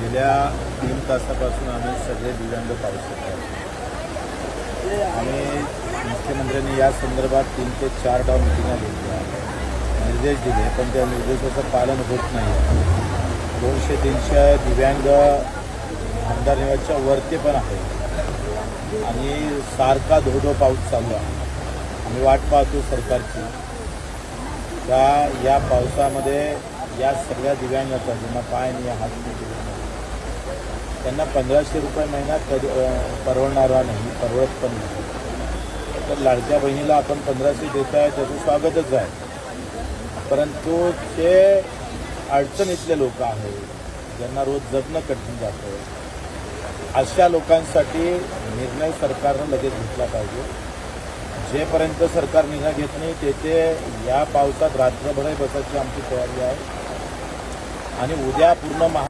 गेल्या तीन तासापासून आम्ही सगळे दिव्यांग पाहू शकतो आणि मुख्यमंत्र्यांनी या संदर्भात तीन ते चार डाव मिटिंगा घेतल्या. निर्देश दिले पण त्या निर्देशाचं पालन होत नाही. दोनशे तीनशे दिव्यांग आमदार निवासच्या वरती पण आहे आणि सारखा धोधो पाऊस चालू आहे. आम्ही वाट पाहतो सरकारची. का या पावसामध्ये या सगळ्या दिव्यांगाचा ज्यांना पाय नाही हात नाही नाही, त्यांना पंधराशे रुपये महिना कधी परवडणारा नाही परवडत पण नाही. तर लाडक्या बहिणीला आपण पंधराशे देत आहे त्याचं स्वागतच आहे. परंतु ते अडचणीतले लोक आहेत. ज्यांना रोज जगणं कठीण जातं. अशा लोकांसाठी निर्णय सरकारनं लगेच घेतला पाहिजे. जेपर्यंत सरकार निर्णय घेत नाही तेथे या पावसात रात्रभरही बसायची आमची तयारी आहे. आणि उद्या पूर्ण महा